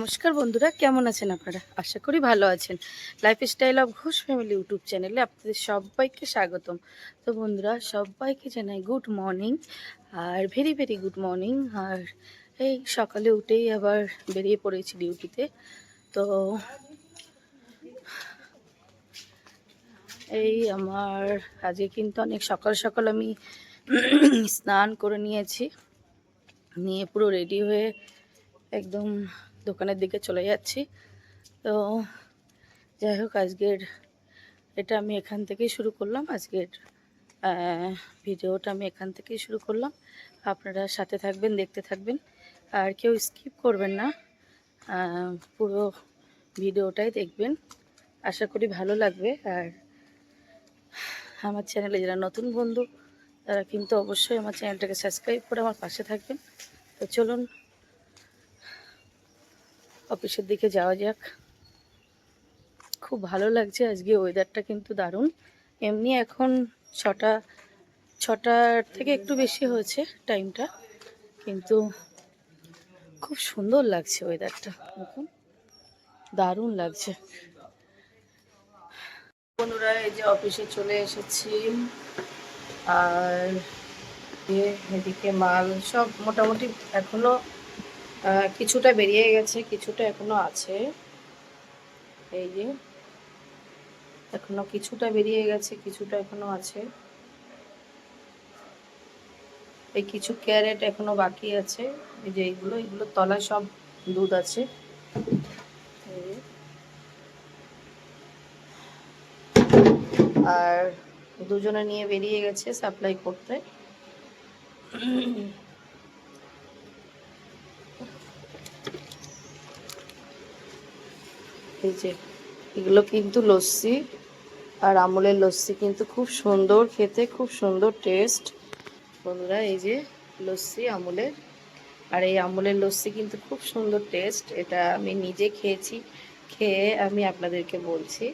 নমস্কার বন্ধুরা, কেমন আছেন আপনারা? আশা করি ভালো আছেন। Lifestyle of Ghosh family YouTube চ্যানেলে আপনাদের সবাইকে স্বাগতম। তো বন্ধুরা, সবাইকে জানাই গুড মর্নিং আর ভেরি ভেরি গুড মর্নিং আর এই সকালে উঠেই আবার বেরিয়ে পড়েছি ডিউটিতে তো। এই আমার আজকে কিন্তু অনেক সকাল সকাল আমি স্নান করে নিয়েছি। নিয়ে পুরো রেডি হয়ে একদম দোকানের দিকে চলে যাচ্ছি। তো যাই হোক, আজকের এটা আমি এখান থেকেই শুরু করলাম। আজকের ভিডিওটা আমি এখান থেকেই শুরু করলাম। আপনারা সাথে থাকবেন, দেখতে থাকবেন। আর কেউ স্কিপ করবেন না। পুরো ভিডিওটাই দেখবেন। আশা করি ভালো লাগবে। আর আমার চ্যানেলে যারা নতুন বন্ধু, তারা কিন্তু অবশ্যই আমার চ্যানেলটাকে সাবস্ক্রাইব করে আমার পাশে থাকবেন। তো চলুন অফিসের দিকে যাওয়া যাক। খুব ভালো লাগছে আজকে ওয়েদারটা কিন্তু দারুণ। এমনি এখন ছটা, ছটার থেকে একটু বেশি হয়েছে টাইমটা কিন্তু খুব সুন্দর লাগছে ওয়েদারটা এখন দারুণ লাগছে। বন্ধুরা, এই যে অফিসে চলে এসেছি। আর এদিকে মাল সব মোটামুটি এখনও কিছুটা বেরিয়ে গেছে, কিছুটা এখনও আছে। এই যে, এখনও কিছুটা বেরিয়ে গেছে, কিছুটা এখনও আছে। এই কিছু ক্যারেট এখনও বাকি আছে। এই যে এইগুলো এগুলো তলায় সব দুধ আছে। আর দুজনে নিয়ে বেরিয়ে গেছে সাপ্লাই করতে। এই যে, এগুলো কিন্তু লস্যি আর আমুলের লস্যি কিন্তু খুব সুন্দর খেতে, খুব সুন্দর টেস্ট বন্ধুরা, এই যে লস্যি আমুলের। আর এই আমুলের লস্যি কিন্তু খুব সুন্দর টেস্ট এটা আমি নিজে খেয়েছি, খেয়ে আমি আপনাদেরকে বলছি।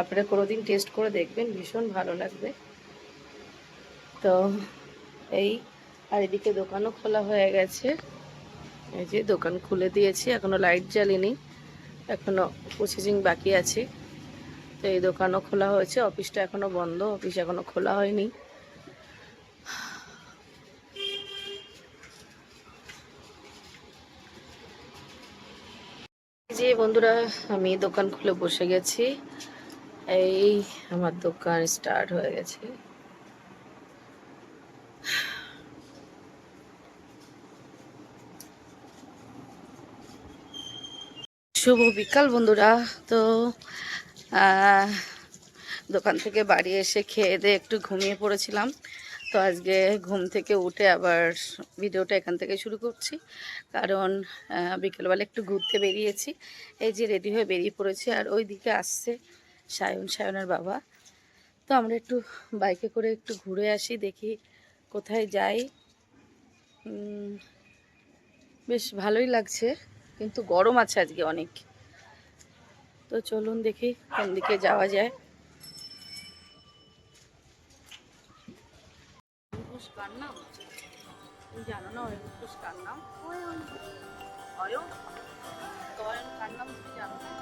আপনারা কোনোদিন টেস্ট করে দেখবেন, ভীষণ ভালো লাগবে। তো এই, আর এদিকে দোকানও খোলা হয়ে গেছে। এই যে দোকান খুলে দিয়েছি, এখনও লাইট জ্বালিনি। এখনও প্রসেসিং বাকি আছে। তো এই দোকানও খোলা হয়েছে, অফিসটা এখনও বন্ধ, অফিস এখনও খোলা হয়নি। যে বন্ধুরা, আমি দোকান খুলে বসে গেছি। এই আমার দোকান স্টার্ট হয়ে গেছে। শুভ বিকাল বন্ধুরা। তো দোকান থেকে বাড়ি এসে খেয়ে দিয়ে একটু ঘুমিয়ে পড়েছিলাম। তো আজকে ঘুম থেকে উঠে আবার ভিডিওটা এখান থেকে শুরু করছি। কারণ বিকেলবেলা একটু ঘুরতে বেরিয়েছি। এই যে রেডি হয়ে বেরিয়ে পড়েছি আর ওই দিকে আসছে সায়ন, সায়নের বাবা। তো আমরা একটু বাইকে করে একটু ঘুরে আসি, দেখি কোথায় যাই। বেশ ভালোই লাগছে। কিন্তু গরম আছে আজকে অনেক। তো চলুন দেখি কোন দিকে যাওয়া যায়। জানো না ঘোষ কার জানো না?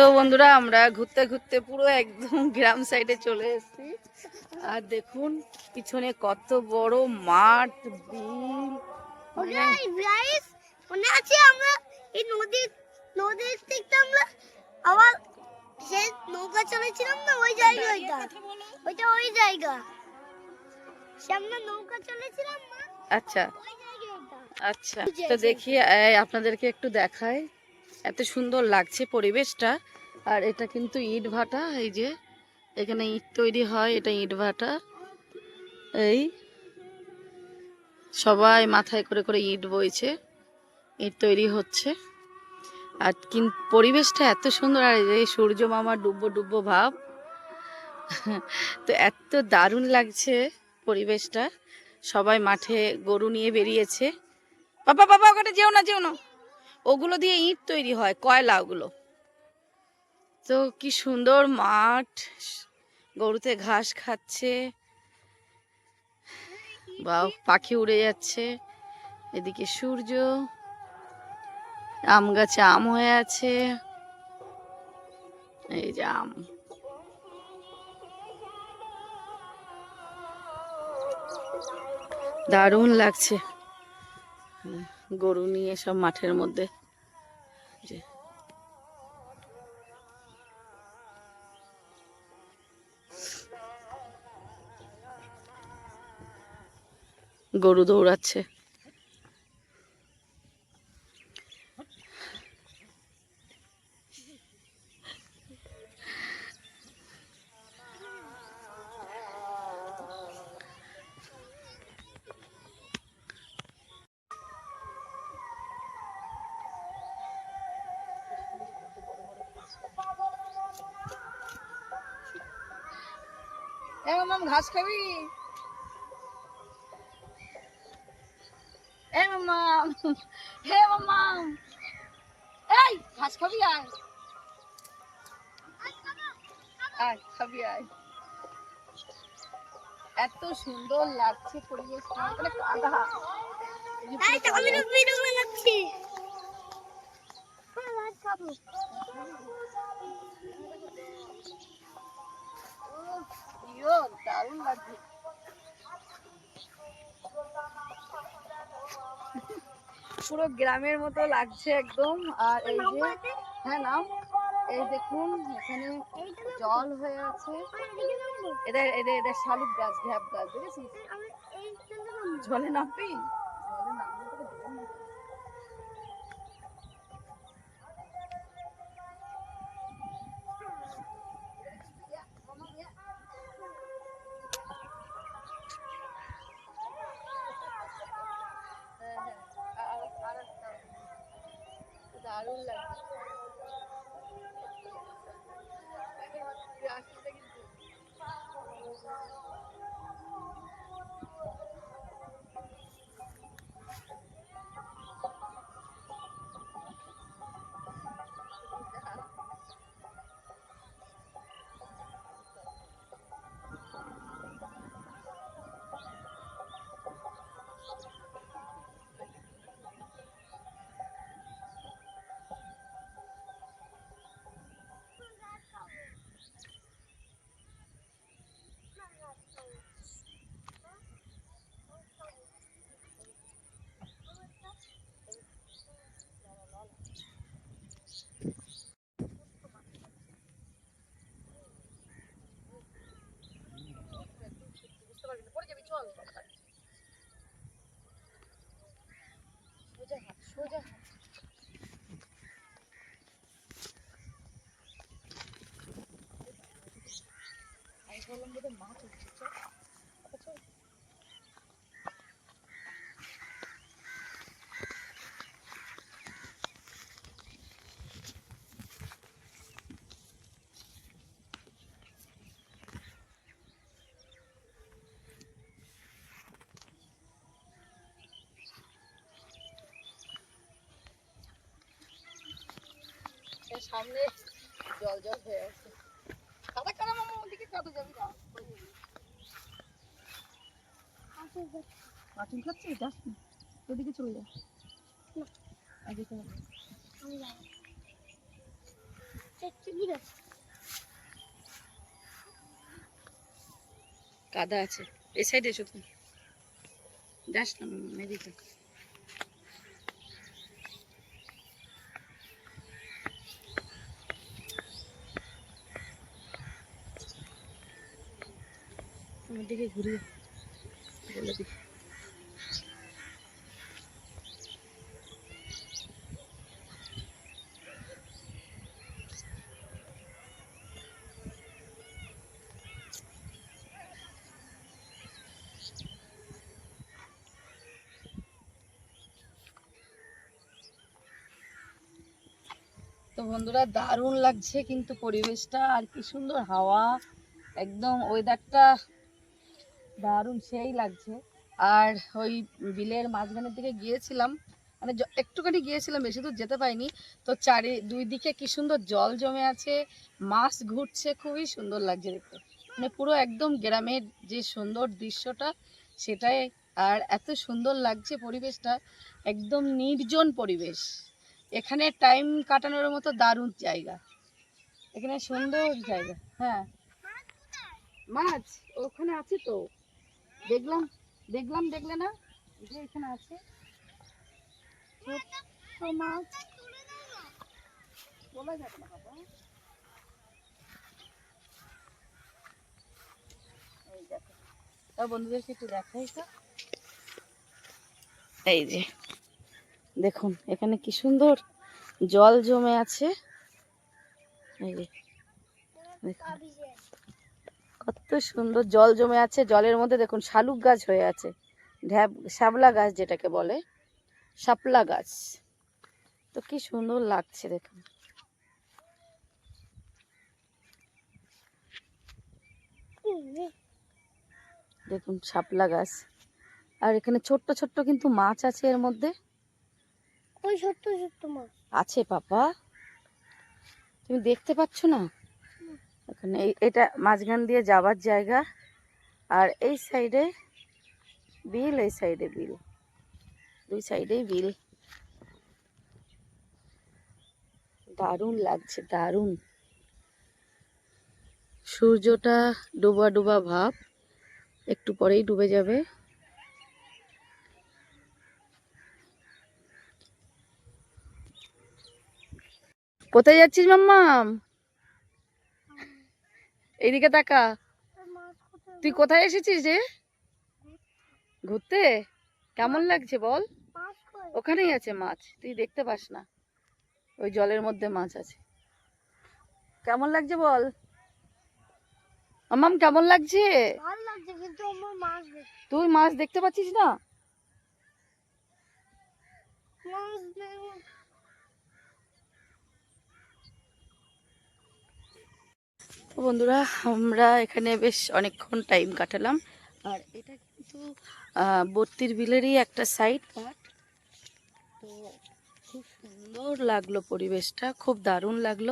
তো বন্ধুরা আমরা ঘুরতে ঘুরতে পুরো একদম গ্রাম সাইডে চলে এসেছি। আর দেখুন পিছনে কত বড় মাঠ বিল। মানে আছে আমরা এই নদী নদীর থেকে আমরা আবার সে নৌকা চলেছিলাম না? ওই জায়গা ওইটা ওই জায়গা। সে আমরা নৌকা চলেছিলাম আচ্ছা। আচ্ছা। তো দেখি আপনাদেরকে একটু দেখাই। এত সুন্দর লাগছে পরিবেশটা। আর এটা কিন্তু ইট ভাটা, এই যে এখানে ইট তৈরি হয়, এটা ইট ভাটা। এই সবাই মাথায় করে করে ইট বইছে, ইট তৈরি হচ্ছে। আর কিন্তু পরিবেশটা এত সুন্দর, আর এই সূর্য মামার ডুব্বো ডুব্বো ভাব। তো এত দারুণ লাগছে পরিবেশটা। সবাই মাঠে গরু নিয়ে বেরিয়েছে। বাবা বাবা, ওখানে যেও না যেও না। ওগুলো দিয়ে ইট তৈরি হয় কয়লা ওগুলো তো কি সুন্দর মাঠ গরুতে ঘাস খাচ্ছে। বা পাখি উড়ে যাচ্ছে। এদিকে সূর্য আম গাছে আম হয়ে আছে। এই যে আম। দারুণ লাগছে। হুম, গরু নিয়ে সব মাঠের মধ্যে। যে গরু দৌড়াচ্ছে। মামাম খাবি এ মামাম হে মামাম। এই ঘাস খাবি আয়। আয় খাবি আয়। এত সুন্দর লাগছে পরিবেশটা মানে কাদা এই তো আমি ভিডিও বানাচ্ছি। হ্যাঁ খাব। দারুণ লাগছে পুরো গ্রামের মতো লাগছে একদম আর এই যে হ্যাঁ নাম। এই দেখুন এখানে জল হয়ে আছে। এটা এটা এটা শালুক গাছ ঢ্যাপ গাছ বুঝেছিস জলে নামবি? জলে নামলে un. 出去 সামনে জল জল হয়ে আছে। কাদা কাদা মামা ওদিকে কাদা যাবি না। মাটুল খাচ্ছিস যাস না। ওদিকে চলে যা। আগে তো। কাদা আছে। এই সাইডে এসো তুমি। যাস না এদিকে। দিকে ঘুরিয়ে বলে দিই। তো বন্ধুরা, দারুণ লাগছে কিন্তু পরিবেশটা। আর কি সুন্দর হাওয়া। একদম ওয়েদারটা দারুণ সেই লাগছে। আর ওই বিলের মাঝখানের দিকে গিয়েছিলাম মানে একটুখানি গিয়েছিলাম বেশি দূর যেতে পাইনি তো চারি দুই দিকে কি সুন্দর জল জমে আছে মাছ ঘুরছে খুবই সুন্দর লাগছে দেখতে। মানে পুরো একদম গ্রামের যে সুন্দর দৃশ্যটা সেটাই। আর এত সুন্দর লাগছে পরিবেশটা একদম নির্জন পরিবেশ। এখানে টাইম কাটানোর মতো দারুণ জায়গা। এখানে সুন্দর জায়গা হ্যাঁ। মাছ ওখানে আছে তো। দেখলাম দেখলাম দেখলে না? যে এখানে আছে। তা বন্ধুদেরকে একটু দেখাই তো। এই যে দেখুন এখানে কি সুন্দর জল জমে আছে। এই যে দেখুন, কত সুন্দর জল জমে আছে। জলের মধ্যে দেখুন শালুক গাছ হয়ে আছে। ঢ্যাব শ্যাবলা গাছ যেটাকে বলে শাপলা গাছ। তো কি সুন্দর লাগছে দেখুন। দেখুন শাপলা গাছ। আর এখানে ছোট্ট ছোট্ট কিন্তু মাছ আছে এর মধ্যে। ওই ছোট্ট ছোট্ট মাছ। আছে পাপা। তুমি দেখতে পাচ্ছ না? এখানে এই, এটা মাঝখান দিয়ে যাবার জায়গা। আর এই সাইডে বিল, এই সাইডে বিল। দুই সাইডেই বিল। দারুণ লাগছে, দারুণ। সূর্যটা ডোবা ডোবা ভাব, একটু পরেই ডুবে যাবে। কোথায় যাচ্ছিস মাম্মাম? এইদিকে তাকা। তুই কোথায় এসেছিস রে? ঘুরতে? কেমন লাগছে বল? ওখানেই আছে মাছ তুই দেখতে পাস না। ওই জলের মধ্যে মাছ আছে। কেমন লাগছে বল? মাম্মাম কেমন লাগছে? তুই মাছ দেখতে পাচ্ছিস না মাছ দেখব তো বন্ধুরা, আমরা এখানে বেশ অনেকক্ষণ টাইম কাটালাম। আর এটা কিন্তু বত্তির বিলেরই একটা সাইড পার্ট তো খুব সুন্দর লাগল পরিবেশটা, খুব দারুণ লাগল।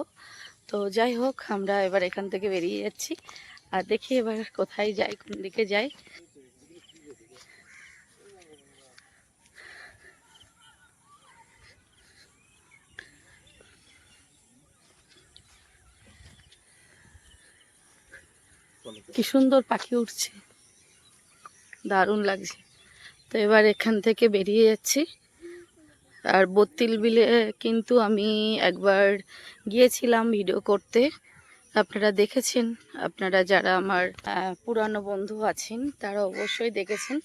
তো যাই হোক, আমরা এবার এখান থেকে বেরিয়ে যাচ্ছি। আর দেখি এবার কোথায় যাই, কোন দিকে যাই। কি সুন্দর পাখি উঠছে। দারুণ লাগছে। তো এবার এখান থেকে বেরিয়ে যাচ্ছি। আর বত্তিল বিলে কিন্তু আমি একবার গিয়েছিলাম ভিডিও করতে। আপনারা দেখেছেন, আপনারা যারা আমার পুরানো বন্ধু আছেন, তারা অবশ্যই দেখেছেন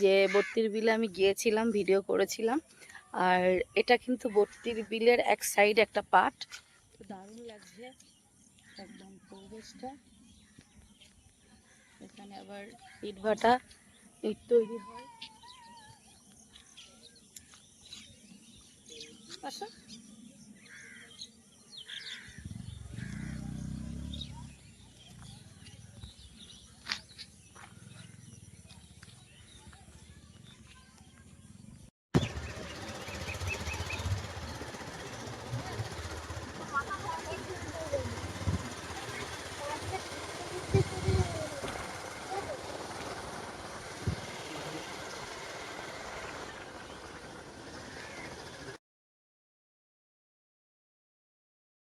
যে বত্তির বিলে আমি গিয়েছিলাম, ভিডিও করেছিলাম। আর এটা কিন্তু বত্তির বিলের এক সাইড একটা পার্ট দারুণ লাগছে। একদম পরিবেশটা। এখানে আবার ইট ভাটা ইট তৈরি হয়।